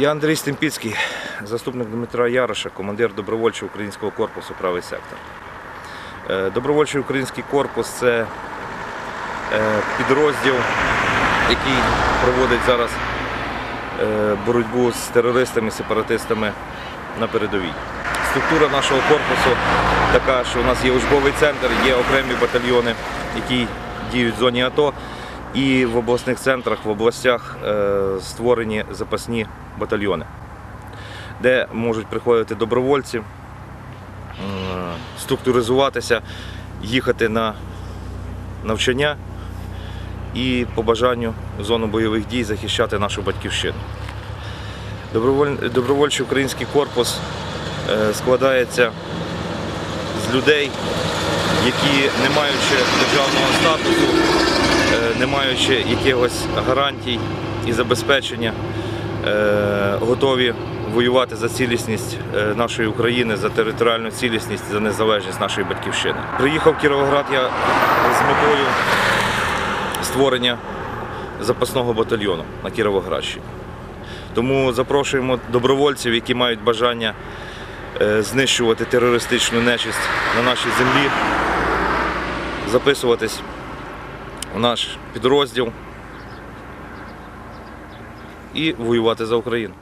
Я Андрій Стемпіцький, заступник Дмитра Яроша, командир добровольчого українського корпусу Правий сектор. Е, Добровольчий український корпус це е, підрозділ, який проводить зараз е, боротьбу з терористами, сепаратистами на передовій. Структура нашого корпусу така, що у нас є учбовий центр, є окремі батальйони, які діють в зоні АТО. І в обласних центрах, в областях е, створені запасні батальйони, де можуть приходити добровольці, структуризуватися, їхати на навчання і по бажанню зону бойових дій захищати нашу батьківщину. Добровольчий український корпус е, складається з людей, які, не маючи державного статусу, маючи якихось гарантій і забезпечення, е, готові воювати за цілісність е, нашої України, за територіальну цілісність, за незалежність нашої батьківщини. Приїхав в Кіровоград я з метою створення запасного батальйону на Кіровоградщині. Тому запрошуємо добровольців, які мають бажання е, знищувати терористичну нечисть на нашій землі, записуватись наш підрозділ і воювати за Україну.